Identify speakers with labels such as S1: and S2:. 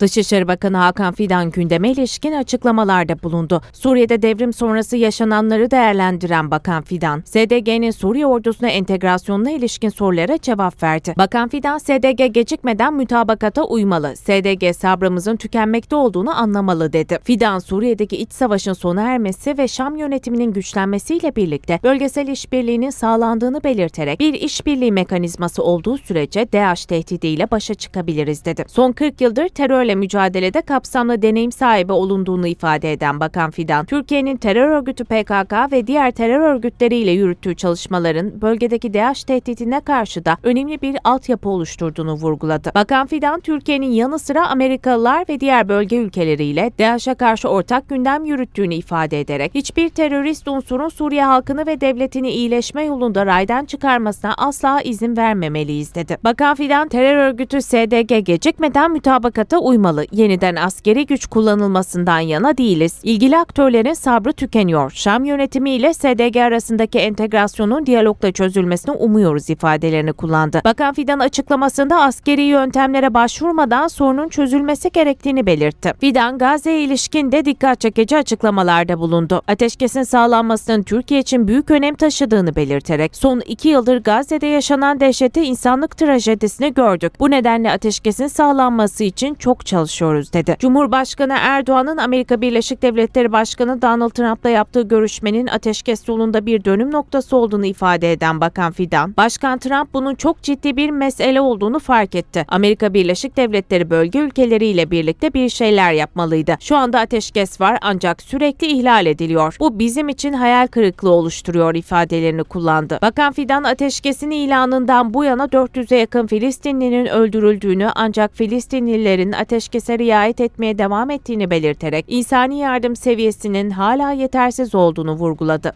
S1: Dışişleri Bakanı Hakan Fidan gündeme ilişkin açıklamalarda bulundu. Suriye'de devrim sonrası yaşananları değerlendiren Bakan Fidan, SDG'nin Suriye ordusuna entegrasyonuna ilişkin sorulara cevap verdi. Bakan Fidan, SDG gecikmeden mütabakata uymalı, SDG sabrımızın tükenmekte olduğunu anlamalı dedi. Fidan, Suriye'deki iç savaşın sona ermesi ve Şam yönetiminin güçlenmesiyle birlikte bölgesel işbirliğinin sağlandığını belirterek bir işbirliği mekanizması olduğu sürece DAEŞ tehdidiyle başa çıkabiliriz dedi. Son 40 yıldır terörle mücadelede kapsamlı deneyim sahibi olunduğunu ifade eden Bakan Fidan, Türkiye'nin terör örgütü PKK ve diğer terör örgütleriyle yürüttüğü çalışmaların bölgedeki DAEŞ tehditine karşı da önemli bir altyapı oluşturduğunu vurguladı. Bakan Fidan, Türkiye'nin yanı sıra Amerikalılar ve diğer bölge ülkeleriyle DAEŞ'e karşı ortak gündem yürüttüğünü ifade ederek hiçbir terörist unsurun Suriye halkını ve devletini iyileşme yolunda raydan çıkarmasına asla izin vermemeliyiz dedi. Bakan Fidan, terör örgütü SDG gecikmeden mütabakata uymalı, yeniden askeri güç kullanılmasından yana değiliz. İlgili aktörlerin sabrı tükeniyor. Şam yönetimi ile SDG arasındaki entegrasyonun diyalogla çözülmesini umuyoruz ifadelerini kullandı. Bakan Fidan açıklamasında askeri yöntemlere başvurmadan sorunun çözülmesi gerektiğini belirtti. Fidan, Gazze'ye ilişkin de dikkat çekici açıklamalarda bulundu. Ateşkesin sağlanmasının Türkiye için büyük önem taşıdığını belirterek son iki yıldır Gazze'de yaşanan dehşeti insanlık trajedisini gördük. Bu nedenle ateşkesin sağlanması için çok çalışıyoruz dedi. Cumhurbaşkanı Erdoğan'ın Amerika Birleşik Devletleri Başkanı Donald Trump'la yaptığı görüşmenin ateşkes yolunda bir dönüm noktası olduğunu ifade eden Bakan Fidan, Başkan Trump bunun çok ciddi bir mesele olduğunu fark etti. Amerika Birleşik Devletleri bölge ülkeleriyle birlikte bir şeyler yapmalıydı. Şu anda ateşkes var ancak sürekli ihlal ediliyor. Bu bizim için hayal kırıklığı oluşturuyor ifadelerini kullandı. Bakan Fidan ateşkesin ilanından bu yana 400'e yakın Filistinlinin öldürüldüğünü ancak Filistinlilerin ateşkese riayet etmeye devam ettiğini belirterek insani yardım seviyesinin hala yetersiz olduğunu vurguladı.